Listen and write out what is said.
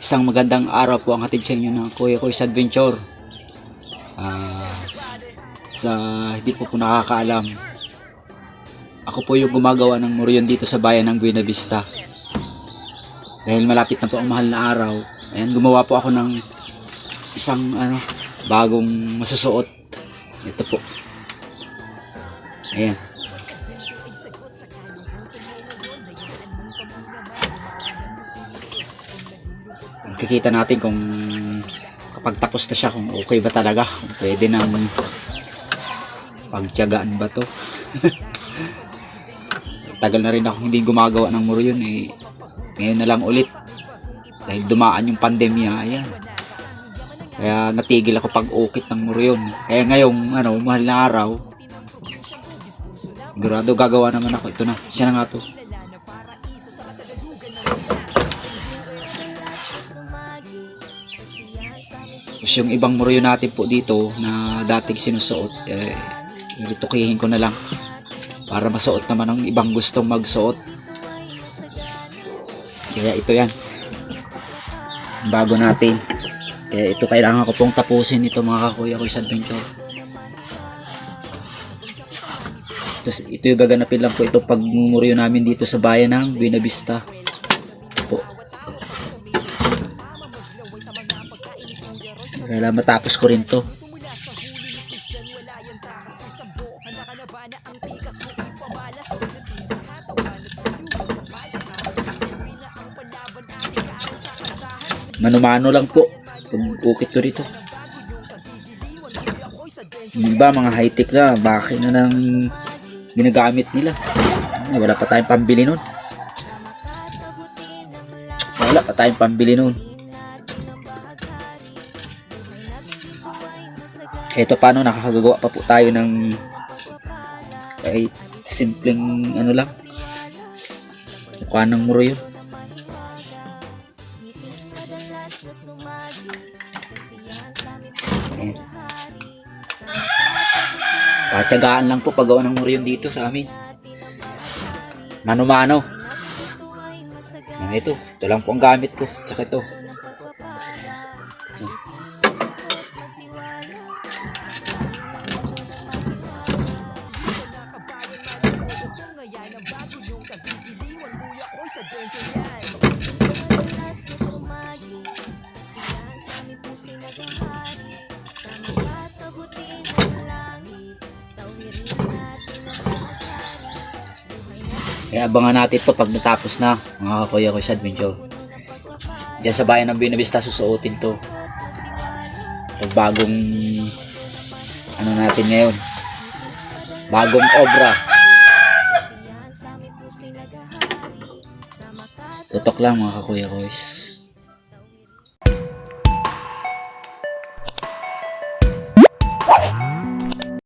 Isang magandang araw po ang hatid sa inyo ng Kuya Kuya's Adventure. Ah, sa hindi po po nakakaalam, ako po yung gumagawa ng muryon dito sa bayan ng Buena Vista. Dahil malapit na po ang mahal na araw, ayan gumawa po ako ng isang ano, bagong masusuot. Ito po. Ayan. Kikita natin kung kapag tapos na siya kung okay ba talaga. Kung pwede nang pagtiyagaan ba to? Tagal na rin ako hindi gumagawa ng muro yun eh. Ngayon na lang ulit. Dahil dumaan yung pandemya ayan. Kaya natigil ako pag ukit ng muro yun. Kaya ngayong ano mahal na araw sigurado gagawa naman ako. Ito na siya na nga to Tapos yung ibang muryo natin po dito na dating sinusuot, eh, nilitukihin ko na lang para masuot naman ang ibang gustong magsuot. Kaya ito yan. Bago natin. Kaya ito kailangan ko pong tapusin ito mga kakuya ko sa adventure. Ito, ito yung gaganapin lang po ito pagmumuryo namin dito sa bayan ng Buena Vista. Kailangan matapos ko rin to. Mano-mano lang po. Pag-ukit ko rito. Yung mga high-tech na, bakit na nang ginagamit nila. Wala pa tayong pambili nun. Wala pa tayong pambili nun. Heto paano nakakagawa pa po tayo ng kahit simpleng ano lang. Mukha ng muro yun. Ayan. Patsagaan lang po paggawa ng muro yun dito sa amin. Mano-mano. Ito. Ito lang po ang gamit ko. Tsaka ito. Kaya abangan natin to pag natapos na mga kakuya ko sa adventure. Diyan sa bayan ng Buena Vista susuotin to. Ito bagong ano natin ngayon. Bagong obra. Tutok lang mga kakuya ko.